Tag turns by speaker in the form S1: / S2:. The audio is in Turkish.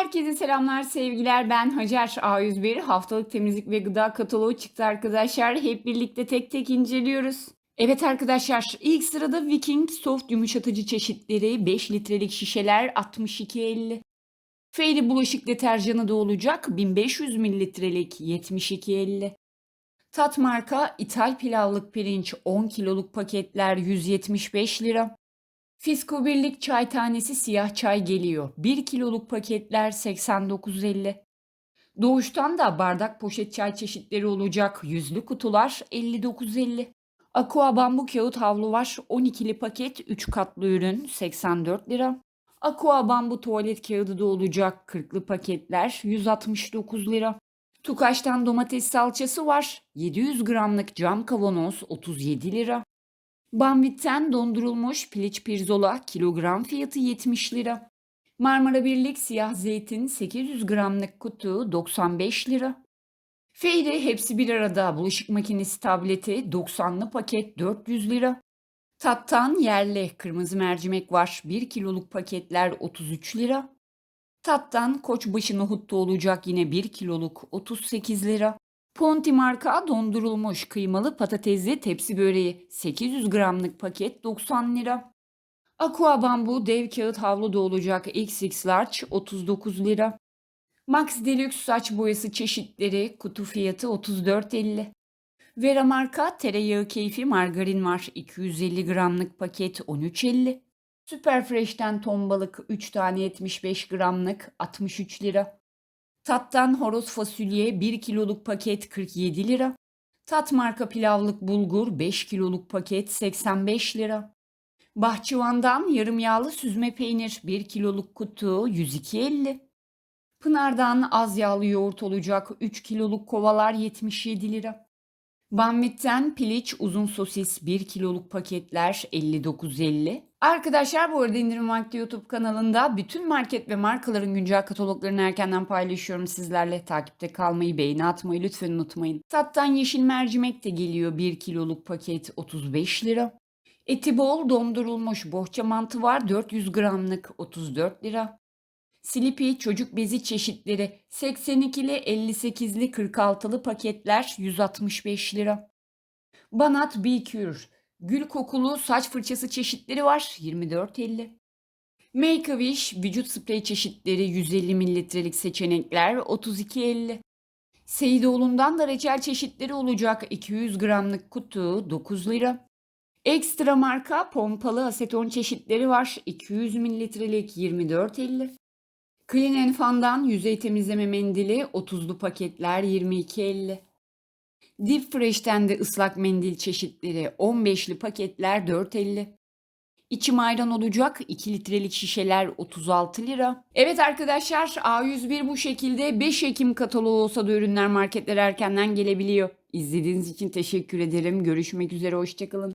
S1: Herkese selamlar, sevgiler. Ben Hacer A101. Haftalık temizlik ve gıda kataloğu çıktı arkadaşlar. Hep birlikte tek tek inceliyoruz. Evet arkadaşlar, ilk sırada Viking soft yumuşatıcı çeşitleri 5 litrelik şişeler 62.50. Fairy bulaşık deterjanı da olacak 1500 mililitrelik 72.50. Tat marka ithal pilavlık pirinç 10 kiloluk paketler 175 lira. Fisko Birlik çay tanesi siyah çay geliyor. 1 kiloluk paketler 89.50. Doğuştan da bardak poşet çay çeşitleri olacak. Yüzlü kutular 59.50. Aqua bambu kağıt havlu var. 12'li paket 3 katlı ürün 84 lira. Aqua bambu tuvalet kağıdı da olacak. 40'lı paketler 169 lira. Tukaş'tan domates salçası var. 700 gramlık cam kavanoz 37 lira. Banvit'ten dondurulmuş piliç pirzola kilogram fiyatı 70 lira. Marmara Birlik siyah zeytin 800 gramlık kutu 95 lira. Feyre hepsi bir arada bulaşık makinesi tableti 90'lı paket 400 lira. Tattan yerli kırmızı mercimek var 1 kiloluk paketler 33 lira. Tattan koçbaşı nohut da olacak yine 1 kiloluk 38 lira. Ponti marka dondurulmuş kıymalı patatesli tepsi böreği 800 gramlık paket 90 lira. Aqua bambu dev kağıt havlu da olacak XX large 39 lira. Max Deluxe saç boyası çeşitleri kutu fiyatı 34.50. Vera marka tereyağı keyfi margarin var 250 gramlık paket 13.50. Super Fresh'ten ton balık 3 tane 75 gramlık 63 lira. Tattan horoz fasulye 1 kiloluk paket 47 lira. Tat marka pilavlık bulgur 5 kiloluk paket 85 lira. Bahçıvan'dan yarım yağlı süzme peynir 1 kiloluk kutu 102.50. Pınar'dan az yağlı yoğurt olacak 3 kiloluk kovalar 77 lira. Banvit'ten piliç uzun sosis 1 kiloluk paketler 59.50. Arkadaşlar bu arada indirim vakti YouTube kanalında bütün market ve markaların güncel kataloglarını erkenden paylaşıyorum sizlerle. Takipte kalmayı, beğeni atmayı lütfen unutmayın. Tattan yeşil mercimek de geliyor 1 kiloluk paket 35 lira. Eti bol dondurulmuş bohça mantı var 400 gramlık 34 lira. Slippy çocuk bezi çeşitleri 82'li 58'li 46'lı paketler 165 lira. Banat Bicure gül kokulu saç fırçası çeşitleri var 24.50. Make a Wish vücut sprey çeşitleri 150 mililitrelik seçenekler 32.50. Seyidoğlu'ndan da reçel çeşitleri olacak 200 gramlık kutu 9 lira. Ekstra marka pompalı aseton çeşitleri var 200 mililitrelik 24.50. Clean Fan'dan yüzey temizleme mendili 30'lu paketler 22.50. Deep Fresh'ten de ıslak mendil çeşitleri 15'li paketler 4.50. İçim ayran olacak 2 litrelik şişeler 36 lira. Evet arkadaşlar A101 bu şekilde 5 Ekim kataloğu olsa da ürünler marketlere erkenden gelebiliyor. İzlediğiniz için teşekkür ederim. Görüşmek üzere hoşçakalın.